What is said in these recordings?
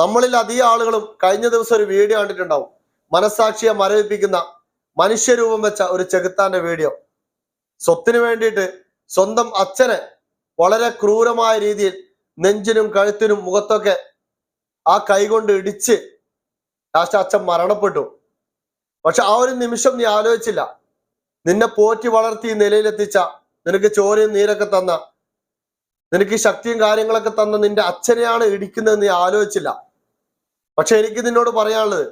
നമ്മളിൽ അധികം ആളുകളും കഴിഞ്ഞ ദിവസം ഒരു വീഡിയോ കണ്ടിട്ടുണ്ടാവും. മനസാക്ഷിയെ മരവിപ്പിക്കുന്ന മനുഷ്യരൂപം വെച്ച ഒരു ചെകുത്താന്റെ വീഡിയോ സ്വത്തിന് വേണ്ടിയിട്ട് സ്വന്തം അച്ഛനെ വളരെ ക്രൂരമായ രീതിയിൽ നെഞ്ചിനും കഴുത്തിനും മുഖത്തൊക്കെ ആ കൈകൊണ്ട് ഇടിച്ച് ലാസ്റ്റ് അച്ഛൻ മരണപ്പെട്ടു. പക്ഷെ ആ ഒരു നിമിഷം നീ ആലോചിച്ചില്ല. നിന്നെ പോറ്റി വളർത്തി നിലയിലെത്തിച്ച നിനക്ക് ചോരയും നീരൊക്കെ തന്ന നിനക്ക് ശക്തിയും കാര്യങ്ങളൊക്കെ തന്ന നിന്റെ അച്ഛനെയാണ് ഇടിക്കുന്നത് നീ ആലോചിച്ചില്ല. പക്ഷെ എനിക്ക് നിന്നോട് പറയാനുള്ളത്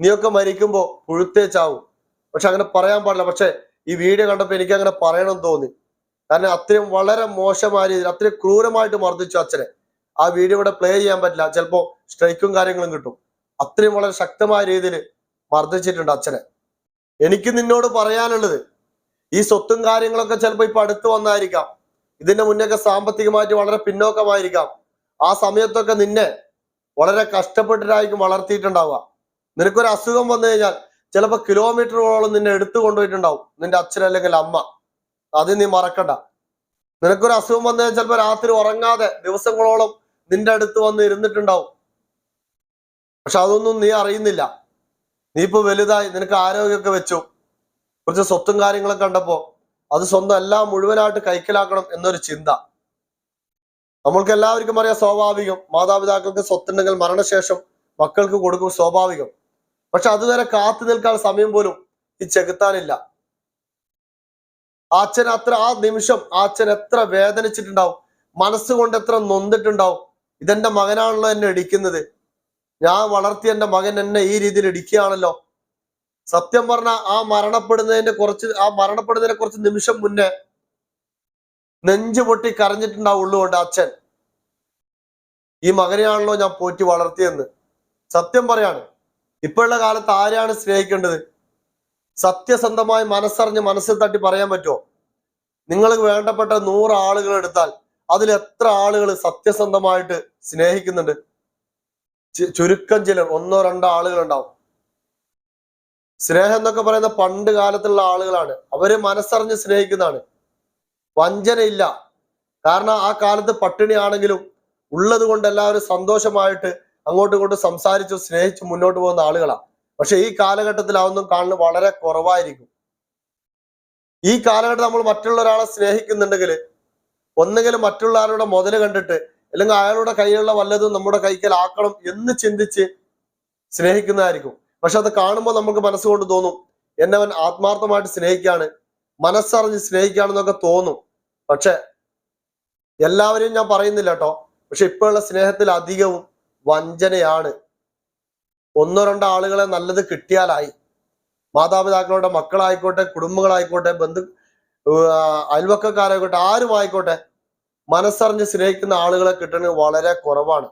നീയൊക്കെ മരിക്കുമ്പോ പുഴുത്തേ ചാവും. പക്ഷെ അങ്ങനെ പറയാൻ പാടില്ല. പക്ഷെ ഈ വീഡിയോ കണ്ടപ്പോ എനിക്ക് അങ്ങനെ പറയണം തോന്നി. കാരണം അത്രയും വളരെ മോശമായ രീതിയിൽ അത്രയും ക്രൂരമായിട്ട് മർദ്ദിച്ചു അച്ഛനെ. ആ വീഡിയോ ഇവിടെ പ്ലേ ചെയ്യാൻ പറ്റില്ല. ചിലപ്പോ സ്ട്രൈക്കും കാര്യങ്ങളും കിട്ടും. അത്രയും വളരെ ശക്തമായ രീതിയിൽ മർദ്ദിച്ചിട്ടുണ്ട് അച്ഛനെ. എനിക്ക് നിന്നോട് പറയാനുള്ളത് ഈ സ്വത്തും കാര്യങ്ങളൊക്കെ ചിലപ്പോൾ ഇപ്പൊ അടുത്ത് വന്നായിരിക്കാം. ഇതിന്റെ മുന്നൊക്കെ സാമ്പത്തികമായിട്ട് വളരെ പിന്നോക്കമായിരിക്കാം. ആ സമയത്തൊക്കെ നിന്നെ വളരെ കഷ്ടപ്പെട്ടിട്ടായിരിക്കും വളർത്തിയിട്ടുണ്ടാവുക. നിനക്കൊരു അസുഖം വന്നു കഴിഞ്ഞാൽ ചിലപ്പോൾ കിലോമീറ്ററോളം നിന്നെ എടുത്തു കൊണ്ടുപോയിട്ടുണ്ടാവും നിന്റെ അച്ഛൻ അല്ലെങ്കിൽ അമ്മ. അത് നീ മറക്കണ്ട. നിനക്കൊരു അസുഖം വന്നു കഴിഞ്ഞാൽ ചിലപ്പോൾ രാത്രി ഉറങ്ങാതെ ദിവസങ്ങളോളം നിന്റെ അടുത്ത് വന്ന് ഇരുന്നിട്ടുണ്ടാവും. പക്ഷെ അതൊന്നും നീ അറിയുന്നില്ല. നീ ഇപ്പൊ വലുതായി നിനക്ക് ആരോഗ്യമൊക്കെ വെച്ചു. കുറച്ച് സ്വത്തും കാര്യങ്ങളൊക്കെ കണ്ടപ്പോ അത് സ്വന്തം എല്ലാം മുഴുവനായിട്ട് കൈക്കലാക്കണം എന്നൊരു ചിന്ത. നമ്മൾക്ക് എല്ലാവർക്കും അറിയാം സ്വാഭാവികം. മാതാപിതാക്കൾക്ക് സ്വത്തുണ്ടെങ്കിൽ മരണശേഷം മക്കൾക്ക് കൊടുക്കും സ്വാഭാവികം. പക്ഷെ അതുവരെ കാത്തു നിൽക്കാൻ സമയം പോലും ഈ ചെകുത്താനില്ല. അച്ഛൻ അത്ര ആ നിമിഷം അച്ഛൻ എത്ര വേദനിച്ചിട്ടുണ്ടാവും. മനസ്സുകൊണ്ട് എത്ര നൊന്നിട്ടുണ്ടാവും ഇതെന്റെ മകനാണല്ലോ എന്നെ ഇടിക്കുന്നത്. ഞാൻ വളർത്തിയ എന്റെ മകൻ എന്നെ ഈ രീതിയിൽ ഇടിക്കുകയാണല്ലോ. സത്യം പറഞ്ഞ ആ മരണപ്പെടുന്നതിന്റെ കുറച്ച് ആ മരണപ്പെടുന്നതിനെ കുറച്ച് നിമിഷം മുന്നേ നെഞ്ചു പൊട്ടി കരഞ്ഞിട്ടുണ്ടാവുള്ളൂ കൊണ്ട് അച്ഛൻ. ഈ മകനെയാണല്ലോ ഞാൻ പോറ്റി വളർത്തിയെന്ന്. സത്യം പറയാണ്. ഇപ്പോഴുള്ള കാലത്ത് ആരെയാണ് സ്നേഹിക്കേണ്ടത്? സത്യസന്ധമായി മനസ്സറിഞ്ഞ് മനസ്സിൽ തട്ടി പറയാൻ പറ്റുമോ? നിങ്ങൾക്ക് വേണ്ടപ്പെട്ട നൂറ് ആളുകൾ എടുത്താൽ അതിൽ എത്ര ആളുകൾ സത്യസന്ധമായിട്ട് സ്നേഹിക്കുന്നുണ്ട്? ചുരുക്കം ചിലർ ഒന്നോ രണ്ടോ ആളുകൾ ഉണ്ടാവും സ്നേഹം എന്നൊക്കെ പറയുന്ന പണ്ട് കാലത്തുള്ള ആളുകളാണ്. അവർ മനസ്സറിഞ്ഞ് സ്നേഹിക്കുന്നതാണ്. വഞ്ചനയില്ല. കാരണം ആ കാലത്ത് പട്ടിണിയാണെങ്കിലും ഉള്ളത് കൊണ്ട് എല്ലാവരും സന്തോഷമായിട്ട് അങ്ങോട്ടും ഇങ്ങോട്ടും സംസാരിച്ചു സ്നേഹിച്ചു മുന്നോട്ട് പോകുന്ന ആളുകളാണ് പക്ഷെ ഈ കാലഘട്ടത്തിൽ അതൊന്നും കാണുന്നത് വളരെ കുറവായിരിക്കും. ഈ കാലഘട്ടം നമ്മൾ മറ്റുള്ള ഒരാളെ സ്നേഹിക്കുന്നുണ്ടെങ്കിൽ ഒന്നുകിൽ മറ്റുള്ള ആളുടെ മുതൽ കണ്ടിട്ട് അല്ലെങ്കിൽ അയാളുടെ കയ്യിലുള്ള വല്ലതും നമ്മുടെ കൈക്കൽ ആക്കണം എന്ന് ചിന്തിച്ച് സ്നേഹിക്കുന്നതായിരിക്കും. പക്ഷെ അത് കാണുമ്പോൾ നമുക്ക് മനസ്സുകൊണ്ട് തോന്നും എന്നെ അവൻ ആത്മാർത്ഥമായിട്ട് സ്നേഹിക്കുകയാണ് മനസ്സറിഞ്ഞ് സ്നേഹിക്കുകയാണെന്നൊക്കെ തോന്നും. പക്ഷെ എല്ലാവരെയും ഞാൻ പറയുന്നില്ല കേട്ടോ. പക്ഷെ ഇപ്പോഴുള്ള സ്നേഹത്തിൽ അധികവും വഞ്ചനയാണ്. ഒന്നോ രണ്ടോ ആളുകളെ നല്ലത് കിട്ടിയാലായി. മാതാപിതാക്കളുടെ മക്കളായിക്കോട്ടെ കുടുംബങ്ങളായിക്കോട്ടെ ബന്ധു അയൽവക്കക്കാരായിക്കോട്ടെ ആരും ആയിക്കോട്ടെ മനസ്സറിഞ്ഞ് സ്നേഹിക്കുന്ന ആളുകളെ കിട്ടുന്നത് വളരെ കുറവാണ്.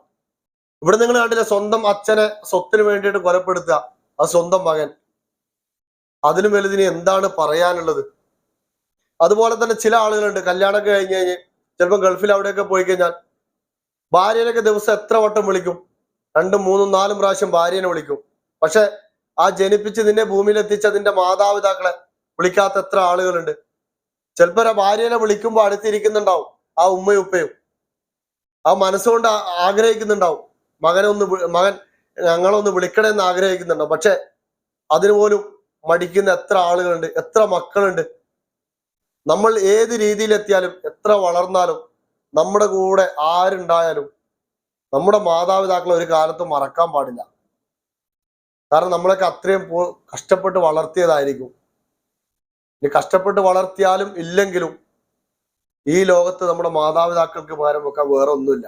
ഇവിടെ നിങ്ങൾ കണ്ടില്ല സ്വന്തം അച്ഛനെ സ്വത്തിന് വേണ്ടിയിട്ട് കൊലപ്പെടുത്തുക അത് സ്വന്തം മകൻ. അതിലും വലുതിന് എന്താണ് പറയാനുള്ളത്? അതുപോലെ തന്നെ ചില ആളുകളുണ്ട്. കല്യാണമൊക്കെ കഴിഞ്ഞ് കഴിഞ്ഞ് ചിലപ്പോൾ ഗൾഫിൽ അവിടെയൊക്കെ പോയി കഴിഞ്ഞാൽ ഭാര്യനൊക്കെ ദിവസം എത്ര വട്ടം വിളിക്കും? രണ്ടും മൂന്നും നാലും പ്രാവശ്യം ഭാര്യനെ വിളിക്കും. പക്ഷെ ആ ജനിപ്പിച്ച് നിന്നെ ഭൂമിയിൽ എത്തിച്ച നിന്റെ മാതാപിതാക്കളെ വിളിക്കാത്ത എത്ര ആളുകളുണ്ട്. ചിലപ്പോ ആ ഭാര്യനെ വിളിക്കുമ്പോൾ അടുത്തിരിക്കുന്നുണ്ടാവും. ആ ഉമ്മയും ഉപ്പയും. ആ മനസ്സുകൊണ്ട് ആഗ്രഹിക്കുന്നുണ്ടാവും. മകനെ ഒന്ന് മകൻ ഞങ്ങളൊന്ന് വിളിക്കണമെന്ന് ആഗ്രഹിക്കുന്നുണ്ടാവും. പക്ഷെ അതിനു പോലും മടിക്കുന്ന എത്ര ആളുകളുണ്ട് എത്ര മക്കളുണ്ട്. നമ്മൾ ഏത് രീതിയിലെത്തിയാലും എത്ര വളർന്നാലും നമ്മുടെ കൂടെ ആരുണ്ടായാലും നമ്മുടെ മാതാപിതാക്കളെ ഒരു കാലത്തും മറക്കാൻ പാടില്ല. കാരണം നമ്മളൊക്കെ അത്രയും കഷ്ടപ്പെട്ട് വളർത്തിയതായിരിക്കും. ഇനി കഷ്ടപ്പെട്ട് വളർത്തിയാലും ഇല്ലെങ്കിലും ഈ ലോകത്ത് നമ്മുടെ മാതാപിതാക്കൾക്ക് പകരം വെക്കാൻ വേറെ ഒന്നുമില്ല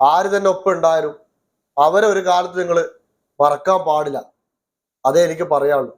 ആര് തന്നെ ഒപ്പം ഉണ്ടായാലും അവരെ ഒരു കാലത്ത് നിങ്ങൾ മറക്കാൻ പാടില്ല. അതേ എനിക്ക് പറയാനുള്ളൂ.